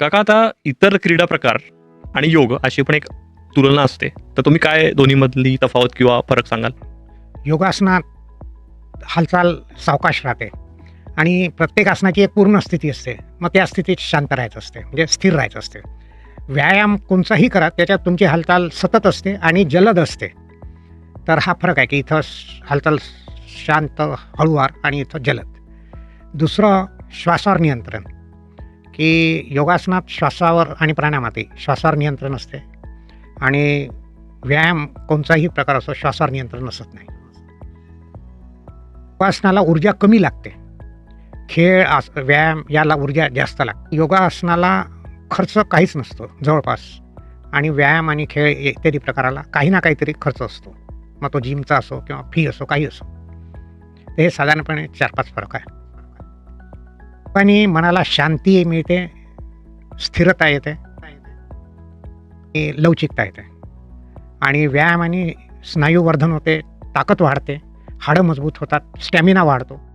काका आता इतर क्रीडा प्रकार आणि योग अशी पण एक तुलना असते. तर तुम्ही काय दोन्हीमधली तफावत किंवा फरक सांगाल? योगासनात हालचाल सावकाश राहते. आणि प्रत्येक आसनाची एक पूर्ण स्थिती असते. मग त्या स्थितीत शांत राहायचं असते म्हणजे स्थिर राहायचं असते. व्यायाम कोणताही करा त्याच्यात तुमची हालचाल सतत असते आणि जलद असते. तर हा फरक आहे की इथं हालचाल शांत हळूवार आणि इथं जलद. दुसरं श्वासावर नियंत्रण. की योगासनात श्वासावर आणि प्राणायामात श्वासावर नियंत्रण असते. आणि व्यायाम कोणताही प्रकार असो श्वासावर नियंत्रण असत नाही. योगासनाला ऊर्जा कमी लागते. खेळ आस व्यायाम याला ऊर्जा जास्त लागते. योगासनाला खर्च काहीच नसतो जवळपास. आणि व्यायाम आणि खेळ इत्यादी प्रकाराला काही ना काहीतरी खर्च असतो. मग तो जिमचा असो किंवा फी असो काही असो. हे साधारणपणे चार पाच फरक आहे. आणि मनाला शांती मिळते स्थिरता येते लवचिकता येते. आणि व्यायाम आणि स्नायूवर्धन होते ताकद वाढते हाडं मजबूत होतात स्टॅमिना वाढतो.